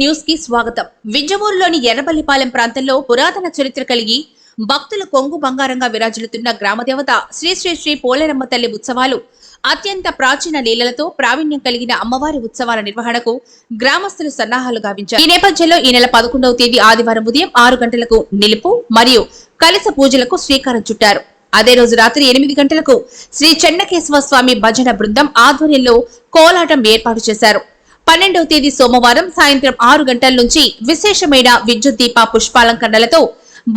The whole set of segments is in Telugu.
న్యూస్కి స్వాగతం. వింజమూరులోని ఎర్రబల్లిపాలెం ప్రాంతంలో పురాతన చరిత్ర కలిగి భక్తుల కొంగు బంగారంగా విరాజిల్లుతున్న గ్రామదేవత శ్రీ శ్రీ శ్రీ పోలేరమ్మ తల్లి ఉత్సవాలు అత్యంత ప్రాచీన లీలలతో ప్రావీణ్యం కలిగిన అమ్మవారి ఉత్సవాల నిర్వహణకు గ్రామస్తులు సన్నాహాలు గావించారు. ఈ నేపథ్యంలో ఈ నెల పదకొండవ తేదీ ఆదివారం ఉదయం ఆరు గంటలకు నిలుపు మరియు కలస పూజలకు శ్రీకారం చుట్టారు. అదే రోజు రాత్రి ఎనిమిది గంటలకు శ్రీ చెన్నకేశవ స్వామి భజన బృందం ఆధ్వర్యంలో కోలాటం ఏర్పాటు చేశారు. పన్నెండవ తేదీ సోమవారం సాయంత్రం ఆరు గంటల నుంచి విశేషమైన విద్యుత్ దీప పుష్పాలంకరణలతో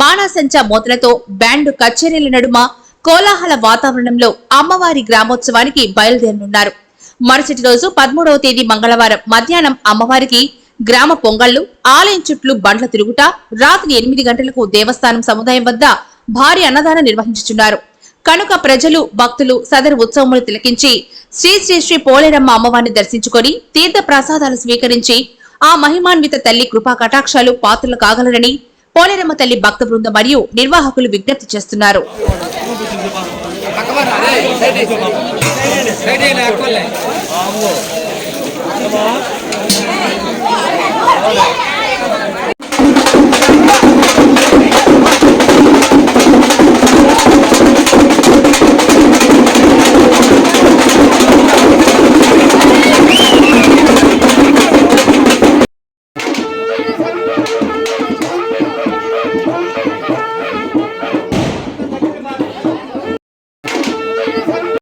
బాణాసంచా మోతలతో బ్యాండ్ కచేరీల నడుమ కోలాహల వాతావరణంలో అమ్మవారి గ్రామోత్సవానికి బయలుదేరనున్నారు. మరుసటి రోజు పదమూడవ తేదీ మంగళవారం మధ్యాహ్నం అమ్మవారికి గ్రామ పొంగళ్ళు ఆలయం చుట్లు బండ్ల తిరుగుట రాత్రి ఎనిమిది గంటలకు దేవస్థానం సముదాయం వద్ద భారీ అన్నదానం నిర్వహించుచున్నారు. కనుక ప్రజలు భక్తులు సదరు ఉత్సవములు తిలకించి శ్రీ శ్రీ శ్రీ పోలేరమ్మ అమ్మవారిని దర్శించుకొని తీర్థ ప్రసాదాలు స్వీకరించి ఆ మహిమాన్విత తల్లి కృపా కటాక్షాలు పాత్రలు కాగలరని పోలేరమ్మ తల్లి భక్త బృందం మరియు నిర్వాహకులు విజ్ఞప్తి చేస్తున్నారు.